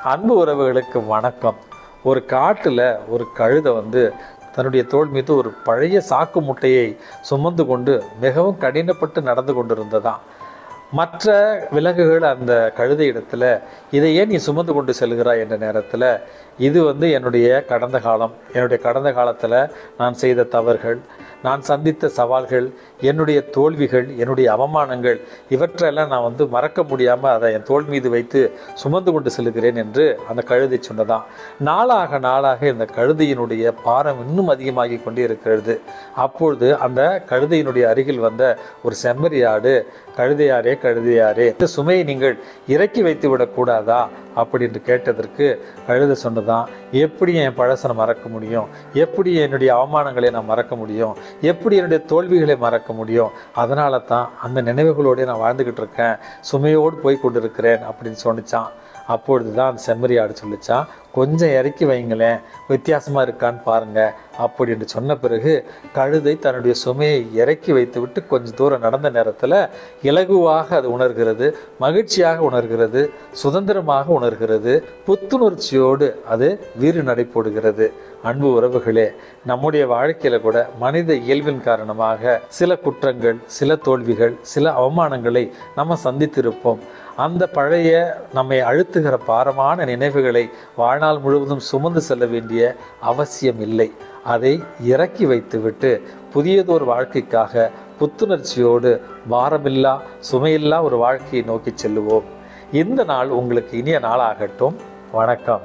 அன்பு உறவுகளுக்கு வணக்கம். ஒரு காட்டில் ஒரு கழுதை வந்து தன்னுடைய தோள் மீது ஒரு பழைய சாக்கு முட்டையை சுமந்து கொண்டு மிகவும் கடினப்பட்டு நடந்து கொண்டிருந்ததாம். மற்ற விலங்குகள் அந்த கழுதை இடத்துல இதை ஏன் நீ சுமந்து கொண்டு செல்கிறாய்? என்ற நேரத்தில் இது வந்து என்னுடைய கடந்த காலம். என்னுடைய கடந்த காலத்தில் நான் செய்த தவறுகள் நான் சந்தித்த சவால்கள் என்னுடைய தோல்விகள் என்னுடைய அவமானங்கள் இவற்றெல்லாம் நான் வந்து மறக்க முடியாமல் அதை என் தோள் மீது வைத்து சுமந்து கொண்டு செல்கிறேன் என்று அந்த கழுதை சொன்னதான். நாளாக நாளாக இந்த கழுதையினுடைய பாரம் இன்னும் அதிகமாகி கொண்டே இருக்கிறது. அப்பொழுது அந்த கழுதையினுடைய அருகில் வந்த ஒரு செம்மறியாடு கழுதையாரே கழுதியாரே இந்த சுமையை நீங்கள் இறக்கி வைத்து விடக்கூடாதா அப்படின்னு கேட்டதற்கு கழுத சொன்னதான் எப்படி என் பழசனை மறக்க முடியும்? எப்படி என்னுடைய அவமானங்களை நான் மறக்க முடியும்? எப்படி என்னுடைய தோல்விகளை மறக்க முடியும்? அதனால தான் அந்த நினைவுகளோடய நான் வாழ்ந்துக்கிட்டு இருக்கேன். சுமையோடு போய் கொண்டிருக்கிறேன் அப்படின்னு சொன்னிச்சான். அப்பொழுது தான் அந்த செம்மறியாடு சொல்லிச்சான் கொஞ்சம் இறக்கி வைங்களேன். வித்தியாசமாக இருக்கான்னு பாருங்கள் அப்படி என்று சொன்ன பிறகு கழுதை தன்னுடைய சுமையை இறக்கி வைத்துவிட்டு கொஞ்சம் தூரம் நடந்த நேரத்தில் இலகுவாக அது உணர்கிறது மகிழ்ச்சியாக உணர்கிறது சுதந்திரமாக உணர்கிறது புத்துணர்ச்சியோடு அது வீறு நடை போடுகிறது. அன்பு உறவுகளே நம்முடைய வாழ்க்கையில் கூட மனித இயல்பின் காரணமாக சில குற்றங்கள் சில தோல்விகள் சில அவமானங்களை நம்ம சந்தித்திருப்போம். அந்த பழைய நம்மை அழுத்துகிற பாரமான நினைவுகளை வாழ்நாள் முழுவதும் சுமந்து செல்ல வேண்டிய அவசியம் இல்லை. அதை இறக்கி வைத்துவிட்டு புதியதொரு வாழ்க்கைக்காக புத்துணர்ச்சியோடு பாரமில்லா சுமையில்லா ஒரு வாழ்க்கையை நோக்கி செல்லுவோம். இந்த நாள் உங்களுக்கு இனிய நாளாகட்டும். வணக்கம்.